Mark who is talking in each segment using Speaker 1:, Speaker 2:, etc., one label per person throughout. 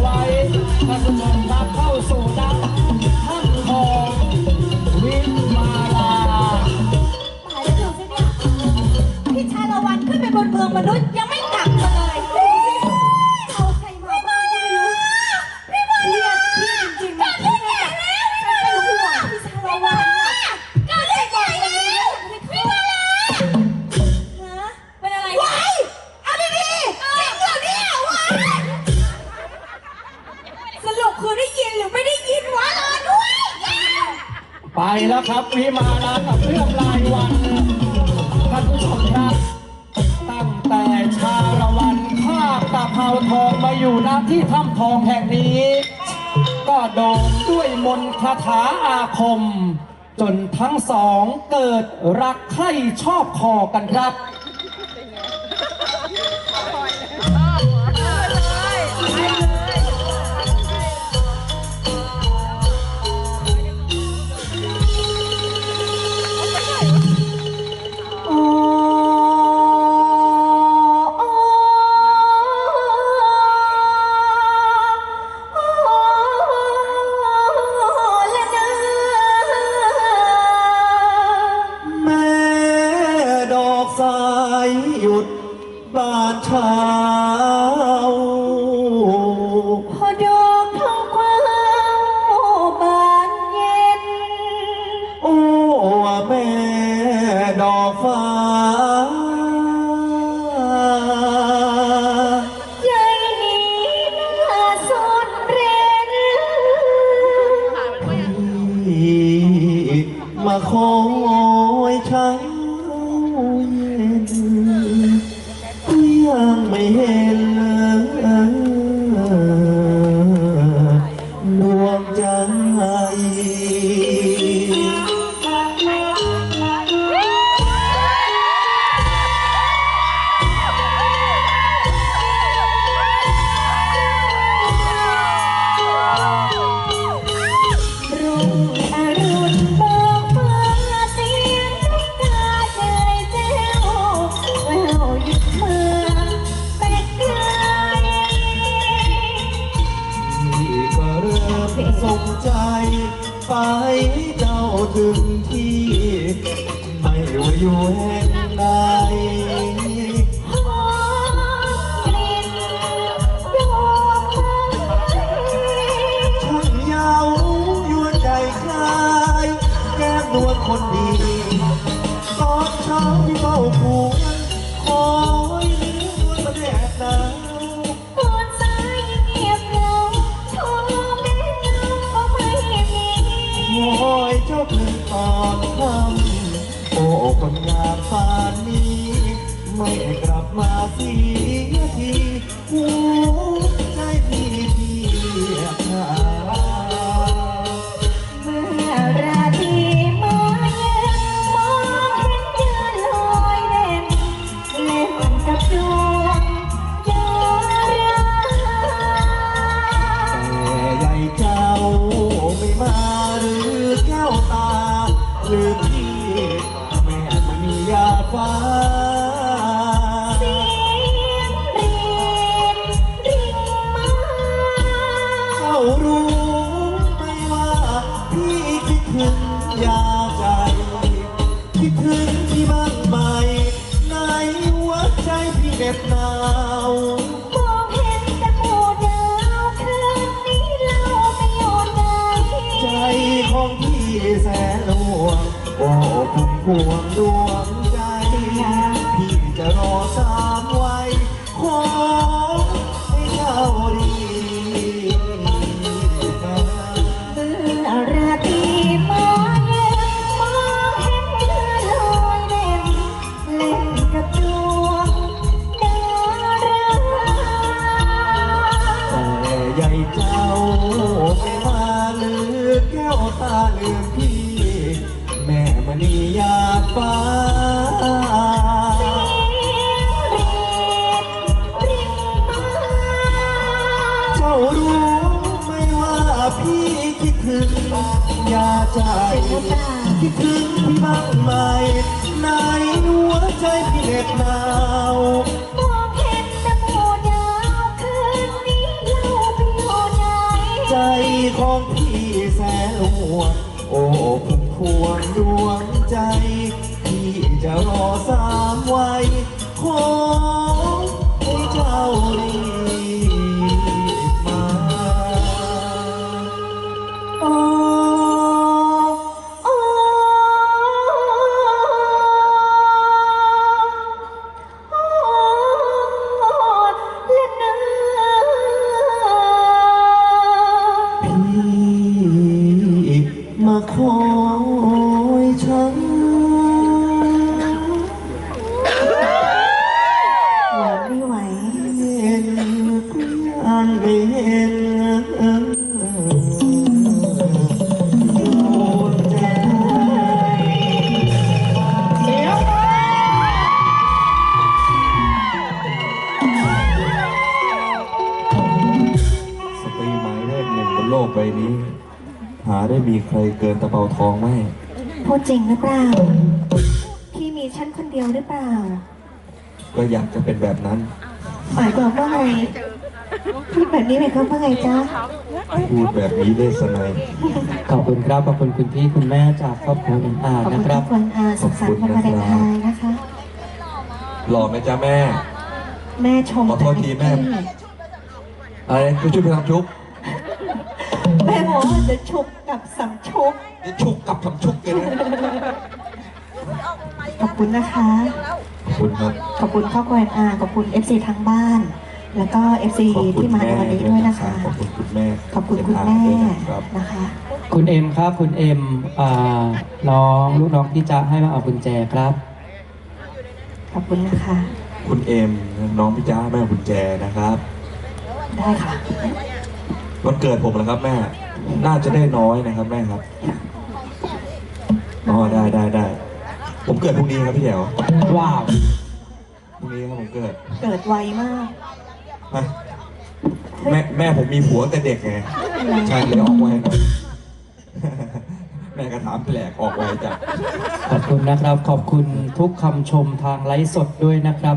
Speaker 1: ไว้ก็สนุรับเข้าสู่ดักท่านทองวิมาลา
Speaker 2: ตาแล้วเธอไหพี่ชาละวันขึ้นไปบนเมืองมนุษย์
Speaker 1: ที่ถ้ำทองแห่งนี้ ก็โดนด้วยมนต์คาถาอาคม จนทั้งสองเกิดรักใคร่ชอบคอกันครับ you. in จ็บหนา
Speaker 2: วมเห็น
Speaker 1: ต่มู่ดา
Speaker 2: คืนนี้เรา
Speaker 1: ไม่
Speaker 2: อยู่ไห
Speaker 1: ใจของพี่แสนหลวงว่
Speaker 2: อบ
Speaker 1: อุ่นพ
Speaker 2: วงดวง
Speaker 1: จคิดถึงพี่บ้างไหมในหัวใจพี่เหน็บหนาว
Speaker 2: มองเห็นแต่หมู่ดาวคืนนี้เราไปอยู่ไหน
Speaker 1: ใจของพี่แสนห่วงโอ้พุ่มพวงดวงใจ พี่จะรอสามไว้
Speaker 3: นโลกใบนี้ หาได้มีใครเกินตะเปาทองไหม
Speaker 2: พูดจริงหรือเปล่า พี่มีฉันคนเดียวหรือเปล่า
Speaker 3: ก็อยากจะเป็นแบบนั้น
Speaker 2: หมายความว่าไงพูดแบบนี้หมายความว่าไงจ๊ะ
Speaker 3: พูดแบบนี้ได้สนาย
Speaker 4: ขอบคุณครับขอบคุณคุณพี่คุณแม่จากครอบครัวอินอา
Speaker 2: ขอบ
Speaker 4: นะ
Speaker 2: คุณ
Speaker 4: ครั
Speaker 2: ทุ
Speaker 4: บ
Speaker 2: กคนอาสุขสันต์วันวาเลนไทน์นะคะ
Speaker 3: หล่อไหมจ๊ะแม่
Speaker 2: แม่ชม
Speaker 3: ขอโทษทีแม่ อะไรจะช่วยไปทำชุบ
Speaker 2: แม่บอกว่าจะชุบกับสำชุบ
Speaker 3: จะชุกกับทำชุกเลยนะ
Speaker 2: ขอบคุณนะคะ
Speaker 3: ขอบคุณครับ
Speaker 2: ขอบคุณครอบครัวอาขอบคุณ FC ทางบ้าน แล้วก็ FC
Speaker 3: ขอบคุณ
Speaker 2: ที่มาใน
Speaker 3: แม่
Speaker 2: วันนี้ด้วยนะคะ
Speaker 3: ขอบคุณคุณแม่
Speaker 2: ขอบคุณคุณแม่
Speaker 3: ด้วยนะครับ
Speaker 2: นะคะ
Speaker 4: คุณเอ็มครับ คุณเอ็มอ่าน้องลูกน้องพี่จะให้มาเอากุญแจครับ
Speaker 2: ขอบคุณนะคะ
Speaker 3: คุณเอ็มน้องพี่จ้าแม่คุณแจนะครับ
Speaker 2: ได้ค่ะ
Speaker 3: วันเกิดผมแล้วครับแม่ น่าจะได้น้อยนะครับแม่ครับอ๋อได้ได้ได้ ผมเกิดพรุ่งนี้ครับพี่เดี่ยว
Speaker 4: ว้าว
Speaker 3: พรุ่งนี้ครับผมเกิด
Speaker 2: เกิดไวมาก
Speaker 3: ฮะแม่แม่ผมมีผัวแต่เด็กไงใช่เลยออกไวหน่อยแม่ก็ถามแปลกออกไวจัด
Speaker 4: ขอบคุณนะครับ ขอบคุณทุกคำชมทางไลฟ์สดด้วยนะครับ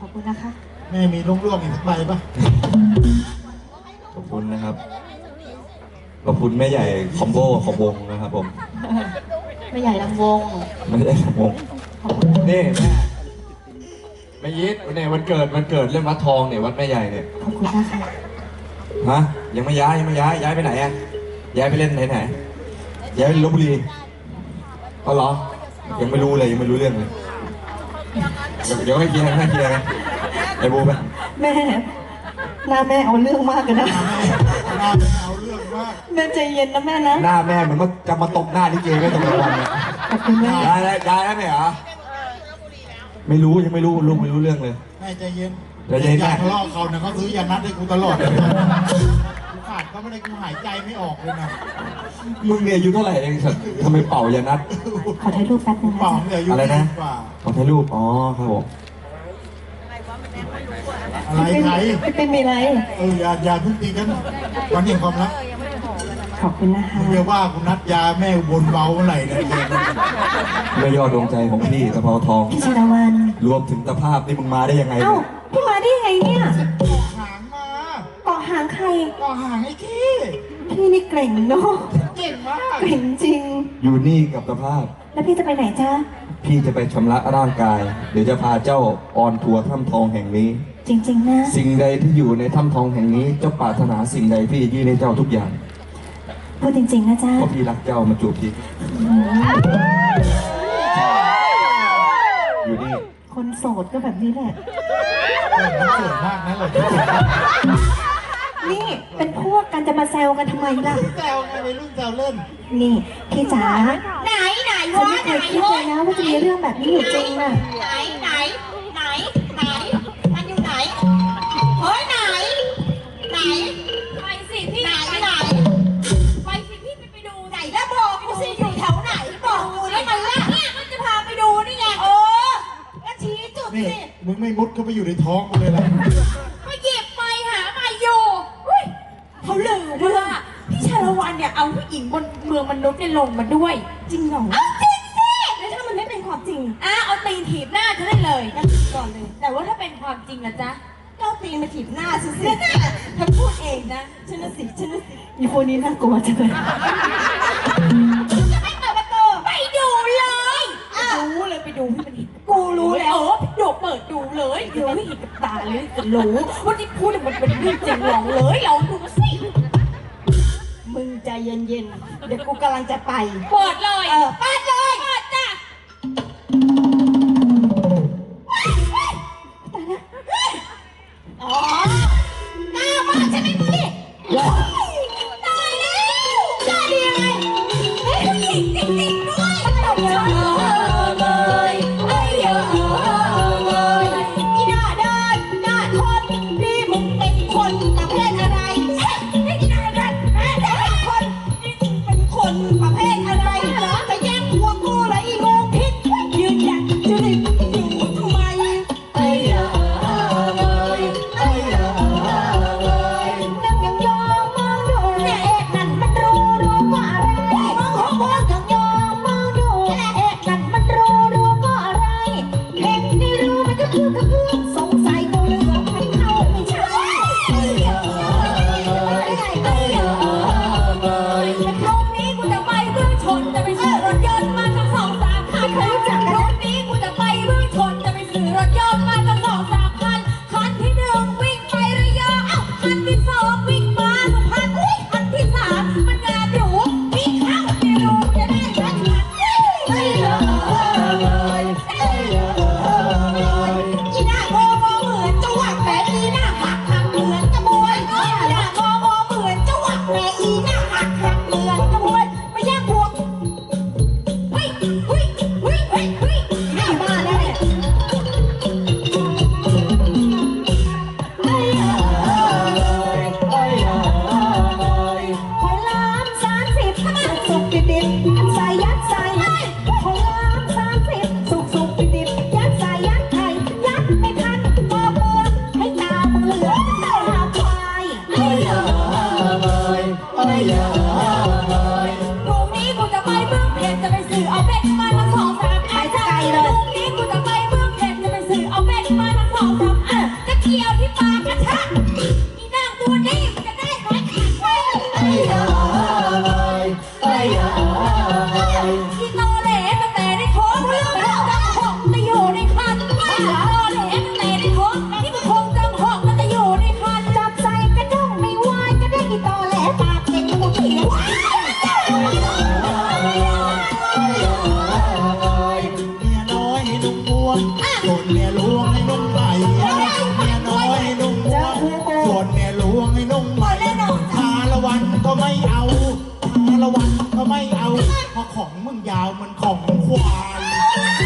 Speaker 2: ขอบคุณนะคะ
Speaker 5: แม่มีลูกๆอีกสักใบปะ
Speaker 3: ขอบคุณนะครับ ขอบคุณแม่ใหญ่คอมโบของวงนะครับผม
Speaker 2: ไม่ใหญ่ลำวง
Speaker 3: ไม่ใช่ของวง
Speaker 2: ขอบคุณ
Speaker 3: นี่แม่แม่ยิดเนี่ยวันเกิดวันเกิดเรื่องวัดทองเนี่ยวัดแม่ใหญ่เนี่ย
Speaker 2: ขอบคุณนะคะ
Speaker 3: ฮะยังไม่ย้ายยังไม่ย้ายย้ายไปไหนอะย้ายไปเล่นไหนไหนย้ายไปลบบุรีเอาเหรอ ยังไม่รู้เลยยังไม่รู้เรื่องเลยเดี๋ยวเดี๋ยวให้เคลียร์ให้เคลียร์กันไอ้บูไป
Speaker 2: แม่หน้าแม่เอาเรื่องมากเลยนะ
Speaker 5: หน้าไม่เอาเรื่อง มาก
Speaker 2: แม่ใจเย็นนะแม่นะ
Speaker 3: หน้าแม่เหมือนว่าจะมาตบหน้าลิเกไม่ตรงกลางวันเนี่ย
Speaker 2: ขอบคุณแม่
Speaker 3: ย้ายแล้วย้ายแล้วไหมเหรอไม่รู้ยังไม่รู้ลูกไม่รู้เรื่องเลย
Speaker 5: แม่ใจเย็น
Speaker 3: ใจเย็น
Speaker 5: อย่า
Speaker 3: แม่
Speaker 5: ทะเลาะเขานะเขาซื้อยานัดให้กูตลอดเลยกูขาดเขาไม่ได้กูหายใจไม่ออกเลยนะ
Speaker 3: มึงเนี่ยอายุเท่าไหร่เองสัตว์ทำไมเป่ายานัด
Speaker 2: ขอถ่ายรูปแป๊บนึงนะ
Speaker 5: เปล่า
Speaker 2: จ๊ะ
Speaker 5: เนี่ยอายุ
Speaker 3: อะไรนะ
Speaker 5: กว่า
Speaker 3: ขอถ่ายรูปอ๋อครับผม
Speaker 5: อะไรใคร
Speaker 2: ไม่เป็นมีอะไร
Speaker 5: เอออย่าอย่าเพิ่งตีกันวันนี้ความรัก
Speaker 2: ขอบคุณนะคะ
Speaker 5: มึงจะว่ากูนัดยาแม่อุบนเบาเมื่อไหร่เนี่ยเย็น
Speaker 3: แม่ยอดดวงใจของพี่ตะเภาทอง
Speaker 2: พี่ชาละวัน
Speaker 3: รวมถึงตะภาพนี่มึงมาได้ยังไง
Speaker 2: เอ้า
Speaker 3: เนี่ย
Speaker 2: พี่มาได้ยังไงเนี่ย
Speaker 5: หางมา
Speaker 2: เกาะหางใคร
Speaker 5: ก็หางไอ้ขี้
Speaker 2: พี่นี่เกร่งเนาะ
Speaker 5: เก่งมาก
Speaker 2: เกร่งจริง
Speaker 3: อยู่นี่กับตะภาพ
Speaker 2: แล้วพี่จะไปไหนจ๊ะ
Speaker 3: พี่จะไปชำระร่างกาย เดี๋ยวจะพาเจ้าออนทัวร์ถ้ำทองแห่งนี้
Speaker 2: จริง ๆ นะ
Speaker 3: สิ่งใดที่อยู่ในถ้ำทองแห่งนี้ เจ้าปรารถนาสิ่งใดพี่จะยื่นให้เจ้าทุกอย่าง
Speaker 2: พูดจริง ๆ นะจ๊ะ
Speaker 3: เพราะพี่รักเจ้ามาจูบพี่อยู่นี่
Speaker 2: คนโสดก็แบบนี้แหละ
Speaker 5: เออมันสวยมากนะเรา
Speaker 2: นี่เป็นพวกกันจะมาแซวกันทำไมล่ะ
Speaker 5: แซวไงวัยรุ่นแซวเล่น
Speaker 2: นี่พี่จ๋า
Speaker 6: ไหนไหน
Speaker 2: ฉัน
Speaker 6: วะ
Speaker 2: ไม่เค
Speaker 6: ไหน
Speaker 2: ยคิดเลยนะว่าจะมีเรื่องแบบนี้อยู่จริงน่ะ
Speaker 6: ไหนไหนไหน มึง
Speaker 5: ไม่มุดเข้าไปอยู่ในท้องกูเลยล่ะ
Speaker 6: ก็หยิบไปหามาอยู่ยเขาลือว่ยพี่ชาละวันเนี่ยเอาผู้หญิงบนเมืองมนุษย์เนี่ลงมาด้วย จริงเหรอเอาจริงสิ
Speaker 2: แล้วถ้ามันไม่เป็นความจริง
Speaker 6: อะเอาตีนถีบหน้าเธอได้เลยงั้นก่อนเลย แต่ว่าถ้าเป็นความจริงนะจ๊ะก็ตีนมาถีบหน้าฉันสิเธอพูดเองนะฉัน
Speaker 2: นะสิฉันนะสิอีคนนี้น่ากลัวจังเลย
Speaker 6: จะไม่เปิดประตูไปดูเลย รู้เลยไปดูพี่มันเห็น รู้แล้วโอ้โดเปิดดูเลยเดี๋ยวไม่เห็นกับตาเลยรู้ว่าที่พูดมันเป็นเรื่องจริงหรอเลยลองดูสิ
Speaker 2: มึงใจเย็นๆ เดี๋ยวกูกำ
Speaker 6: ลังจะไป เปิดเลย เออเปิดเลย meu que wall.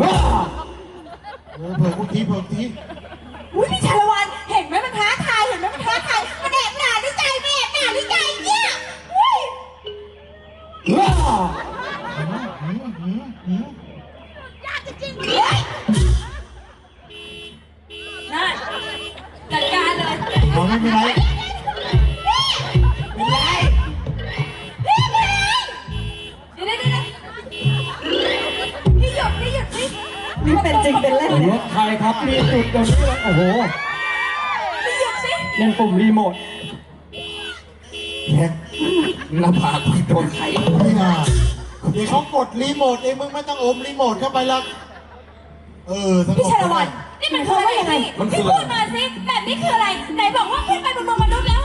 Speaker 6: ว้าโอเพิ่
Speaker 5: มพุทีเพิ่มที
Speaker 2: อุ้ยพี่ชาละวันเห็
Speaker 6: นไหมมันท้าทายเห็นไหมมันท้าทายมันแอบหนาด้ใจแอบหนาด้ใจเนี่ยอุ้ย
Speaker 4: ว้า
Speaker 5: ห
Speaker 6: ยุเล่
Speaker 5: น
Speaker 6: ปุ่
Speaker 4: มรีโมท
Speaker 3: แท็กหน้าผากไปโดน
Speaker 5: ไม่น่าเดี๋ยวเขากดรีโมทเองมึงไม่ต้องอมรีโมทเข้าไปละเออสงบ
Speaker 2: พี่ชัยวัน
Speaker 6: นี่มันคืออะไรพี่พูดมาสิแบบนี้คืออะไรไหนบอกว่าขึ้นไปบนมนุษย์แล้ว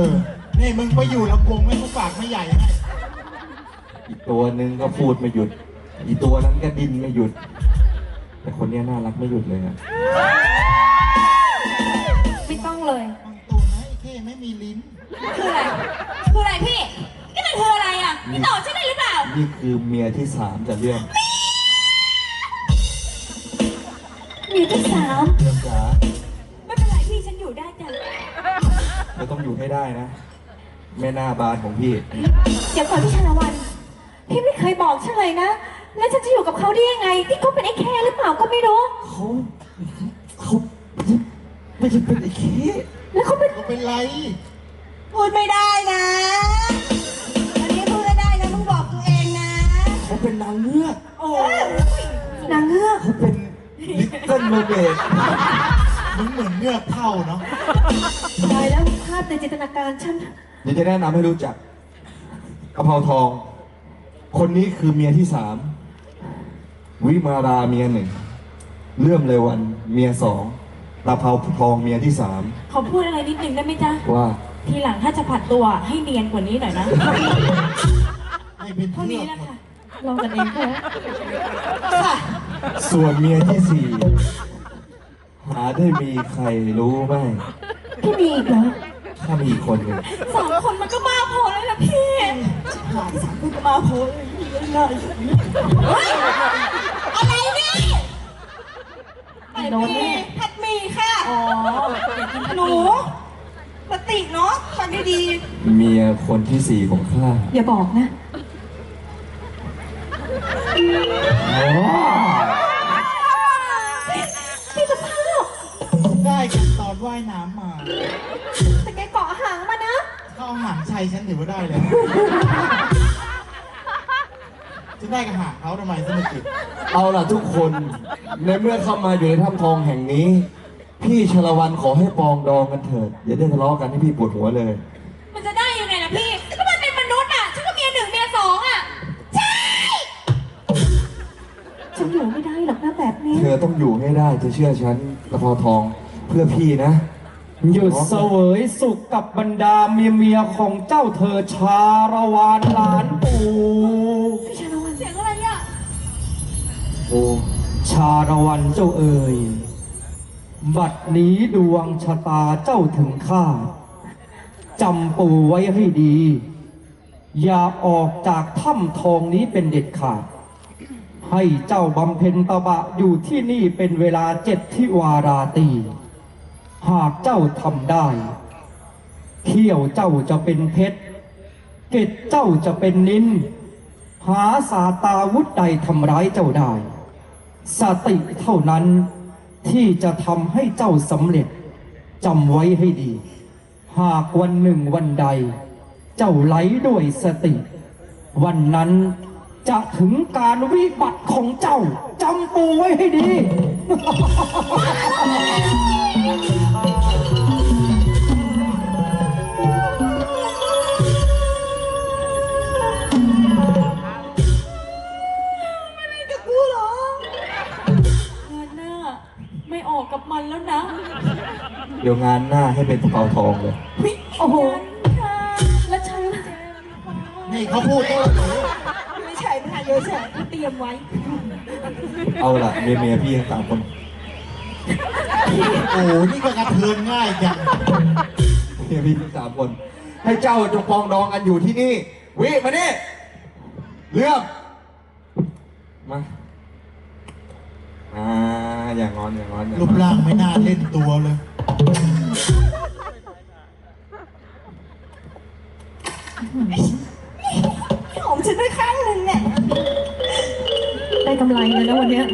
Speaker 6: อ
Speaker 5: อนี่มึงไปอยู่ลำวงไม่กูปากไม่ใหญ่ให้
Speaker 3: อีกตัวหนึ่งก็พูดไม่หยุด อีกตัวนั้นก็ดิ้นไม่หยุด แต่คนเนี้ยน่ารักไม่หยุดเลยอะ
Speaker 2: ไม่ต้องเลย
Speaker 5: บางตัวนะไอ้เท่ไม่มีลิ้น
Speaker 6: คืออะไร คืออะไรพี่นี่มันคืออะไรอะพี่ตอบฉันได้หรือเปล่า
Speaker 3: นี่คือเมียที่สามจะเรื่อง
Speaker 2: มีที่สาม
Speaker 3: เรื่องจ๋า ต้องอยู่ให้ได้นะ แม่หน้าบานของพี่
Speaker 2: เดี๋ยวก่อนพี่ชาละวัน พี่ไม่เคยบอกฉันเลยนะ แล้วฉันจะอยู่กับเขาได้ยังไง ที่เขาเป็นไอ้แค่หรือเปล่าก็ไม่รู้
Speaker 3: เขาเขาไม่ใช่เป็นไอ้เค
Speaker 2: แล้วเขาเป็น
Speaker 5: ก็เป็นไร
Speaker 6: พูดไม่ได้นะอันนี้พูดไม่ได้นะมึงบอกตัวเองนะ
Speaker 3: เขาเป็นนางเงือก
Speaker 6: โอ้ย
Speaker 2: นางเงือก
Speaker 3: เขาเป็นลิตเติ้ลโมเมด
Speaker 5: มึงเหมือนเงือกเท่าเนาะ
Speaker 2: ตายแล้วภาพในจินตนาการฉัน
Speaker 3: เดี๋ยวจะแนะนำให้รู้จักกะเพราทอง คนนี้คือเมียที่สาม วิมาราเมียหนึ่ง เลื่อมเลวันเมียสองตะเภาทองเมียที่สาม
Speaker 6: ขอพูดอะไรนิดนึงได้ไหมจ๊ะ
Speaker 3: ว่า
Speaker 6: ทีหลังถ้าจะผัดตัวให้เนียนกว่านี้หน่อยนะ
Speaker 5: ให้เป็น
Speaker 6: เท่า
Speaker 5: เงื
Speaker 6: นี้
Speaker 5: อก
Speaker 6: แหละ
Speaker 5: หมด
Speaker 6: ค่ะ
Speaker 2: ลองกันเองเถอะ
Speaker 6: ค่ะ
Speaker 3: ส่วนเมียที่สี่ หาได้มีใครรู้ไหม
Speaker 2: พี่มีอีกเหรอ
Speaker 3: ถ้ามีอีกคนหนึ่ง
Speaker 6: สองคนมันก็บ้าพอแล้วนะพี่หายสามคนก็บ้าพอเลยน่าอะไรเนี่ย
Speaker 2: โดนแน่
Speaker 6: ผัดหมี่ค่ะ
Speaker 2: อ๋อ
Speaker 6: หนูปกติเนาะฟังดี
Speaker 3: เมียคนที่สี่ของข้า
Speaker 2: อย่าบอกนะพี่
Speaker 5: กันตอนว่ายน้ำมา
Speaker 2: แต่แกเกาะหางมานะ
Speaker 5: ถ้าเอาหางชัยฉันถือว่าได้แล้วจะได้กับหางเขาทำไมสนุกอีก
Speaker 3: เอาล่ะทุกคนในเมื่อเข้ามาอยู่ในถ้ำทองแห่งนี้ พี่ชลวันขอให้ปองดองกันเถิดอย่าได้ทะเลาะกันให้พี่ปวดหัวเลย
Speaker 6: ๆมันจะได้ยังไงล่ะพี่ ก็มันเป็นมนุษย์อะ ฉันก็เมียหนึ่งเมียสองอะ ใช่
Speaker 2: ฉันอยู่ไม่ได้หรอกนะแบบนี้
Speaker 3: เธอต้องอยู่ให้ได้เธอเชื่อฉันกระเพราทอง เพื่อพี่นะ
Speaker 4: หยุดเสวยสุขกับบรรดาเมียเมียๆของเจ้าเธอชาละวานหลานปู่
Speaker 2: พี่ชาละวัน
Speaker 6: เสียงอะไรอะ
Speaker 3: โอ้
Speaker 4: ชาละวันเจ้าเอ่ยบัดนี้ดวงชะตาเจ้าถึงคาดจำปู่ไว้ให้ดี อย่าออกจากถ้ำทองนี้เป็นเด็ดขาด ให้เจ้าบำเพ็ญตบะอยู่ที่นี่เป็นเวลาเจ็ดทิวาราตรี หากเจ้าทำได้เขี้ยวเจ้าจะเป็นเพชรเกตเจ้าจะเป็นนินหาสาตาวุธใดทำร้ายเจ้าได้ สติเท่านั้นที่จะทำให้เจ้าสำเร็จจำไว้ให้ดี หากวันหนึ่งวันใด เจ้าไหลด้วยสติ วันนั้นจะถึงการวิบัติของเจ้าจำปูไว้ให้ดี
Speaker 6: กับกูเหรอเงินหน้า ไม่ออกกับมันแล้วนะ
Speaker 3: เดี๋ยวงานหน้าให้เป็นกระเพราทองเลย
Speaker 2: โอ้โห
Speaker 6: ค่ะ
Speaker 2: แล้วฉันล่ะ
Speaker 5: นี่เขาพูดได้หรือ
Speaker 6: ไม่ใช่ไม่ใช่เยอะแฉะที่เตรียมไว้
Speaker 3: เอาล่ะเมียเมียๆพี่ทั้งสามคน
Speaker 5: โอ้โหนี่ก็กระเทือนง่ายจัง
Speaker 3: เมียพี่ทั้งสามคน ให้เจ้าจงปองดองกันอยู่ที่นี่ วิ มานี่เลือกมาอ่าอย่างอนอย่างอนอย่าง
Speaker 5: รูป
Speaker 3: อน
Speaker 5: ร่างไม่น่าเล่นตัวเลย
Speaker 2: หอมฉันด้วยข้างหนึ่งเนี่ย
Speaker 6: ได้กำไรเลยนะวันเนี้ย